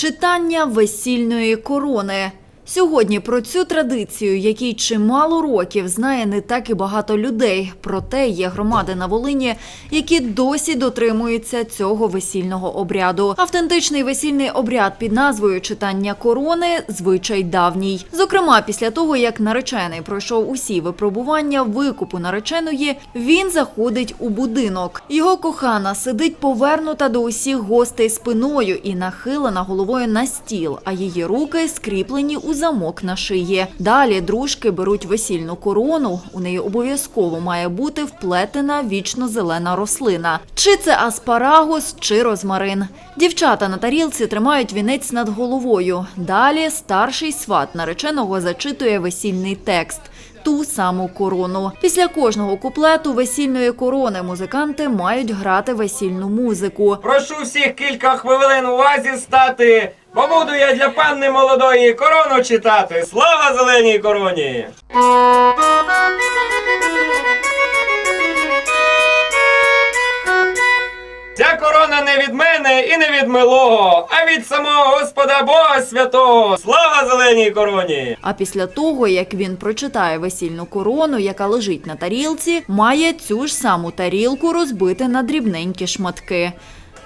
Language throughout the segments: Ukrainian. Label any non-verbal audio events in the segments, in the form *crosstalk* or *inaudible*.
Читання весільної корони. Сьогодні про цю традицію, якій чимало років знає не так і багато людей. Проте є громади на Волині, які досі дотримуються цього весільного обряду. Автентичний весільний обряд під назвою читання корони звичай давній. Зокрема, після того як наречений пройшов усі випробування викупу нареченої, він заходить у будинок. Його кохана сидить повернута до усіх гостей спиною і нахилена головою на стіл, а її руки скріплені у замок на шиї. Далі дружки беруть весільну корону. У неї обов'язково має бути вплетена вічно-зелена рослина. Чи це аспарагус, чи розмарин. Дівчата на тарілці тримають вінець над головою. Далі старший сват нареченого зачитує весільний текст. Ту саму корону. Після кожного куплету весільної корони музиканти мають грати весільну музику. Прошу всіх кілька хвилин увазі стати, бо буду я для панни молодої корону читати. Слава зеленій короні! Ця корона не від мене і не від милого, а від самого Господа Бога Святого. Слава зеленій короні! А після того, як він прочитає весільну корону, яка лежить на тарілці, має цю ж саму тарілку розбити на дрібненькі шматки.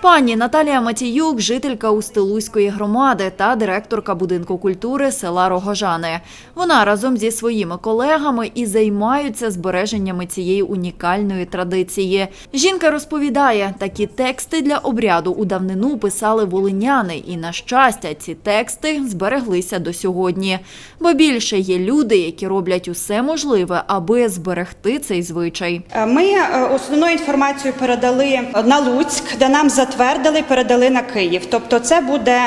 Пані Наталія Матіюк, жителька Устилуської громади та директорка будинку культури села Рогожани. Вона разом зі своїми колегами і займаються збереженнями цієї унікальної традиції. Жінка розповідає, такі тексти для обряду у давнину писали волиняни, і на щастя, ці тексти збереглися до сьогодні. Бо більше є люди, які роблять усе можливе, аби зберегти цей звичай. Ми е, основну інформацію передали на Луцьк, де нам затвердили, передали на Київ. Тобто, це буде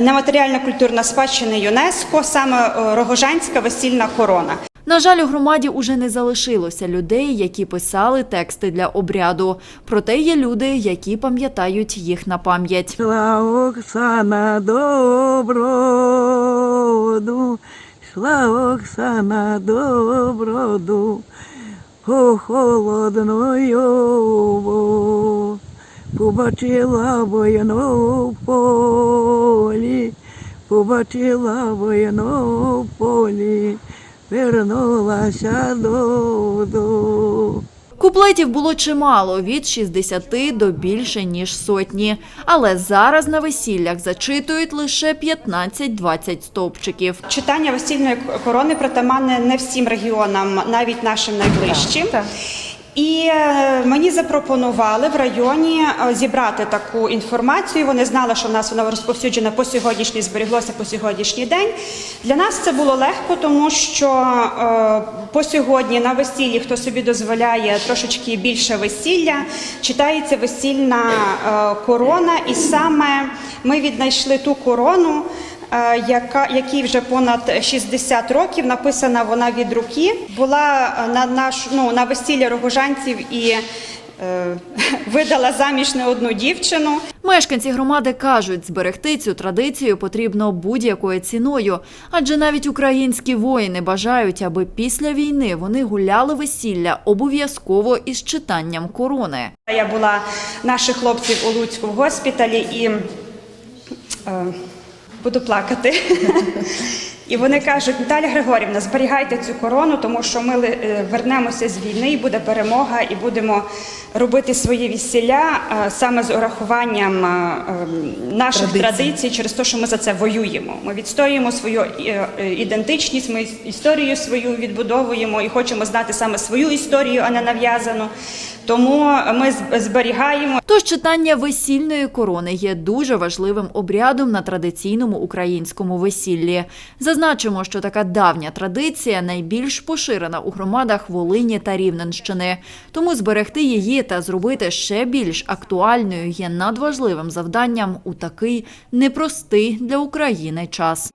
нематеріальна культурна спадщина ЮНЕСКО, саме е, Рогожанська весільна корона. На жаль, у громаді уже не залишилося людей, які писали тексти для обряду. Проте є люди, які пам'ятають їх на пам'ять. Шла Оксана доброду, шла Оксана доброду, по холодною побачила воєну в полі, побачила воєну в полі, вернулася додому. Куплетів було чимало від 60 до більше ніж сотні. Але зараз на весіллях зачитують лише 15-20 стовпчиків. Читання весільної корони притаманне не всім регіонам, навіть нашим найближчим. І е, мені запропонували в районі е, зібрати таку інформацію. Вони знали, що в нас вона розповсюджена по сьогоднішній, зберіглося по сьогоднішній день. Для нас це було легко, тому що е, по сьогодні на весіллі, хто собі дозволяє трошечки більше весілля, читається весільна корона, і саме ми віднайшли ту корону. Е, Яка якій вже понад 60 років написана вона від руки, була е, на наш ну на весілля рогожанців і е, *laughs* видала заміж не одну дівчину. Мешканці громади кажуть, зберегти цю традицію потрібно будь-якою ціною, адже навіть українські воїни бажають, аби після війни вони гуляли весілля обов'язково із читанням корони. Я була наших хлопців у Луцьку в госпіталі і е, буду плакати. І вони кажуть, Наталя Григорівна, зберігайте цю корону, тому що ми е, вернемося з війни, і буде перемога, і будемо робити свої весілля е, саме з урахуванням е, е, наших традицій, через те, що ми за це воюємо. Ми відстоюємо свою ідентичність, ми історію свою відбудовуємо і хочемо знати саме свою історію, а не нав'язану. Тому ми зберігаємо Тож читання весільної корони є дуже важливим обрядом на традиційному українському весіллі. Зазначимо, що така давня традиція найбільш поширена у громадах Волині та Рівненщини. Тому зберегти її та зробити ще більш актуальною є надважливим завданням у такий непростий для України час.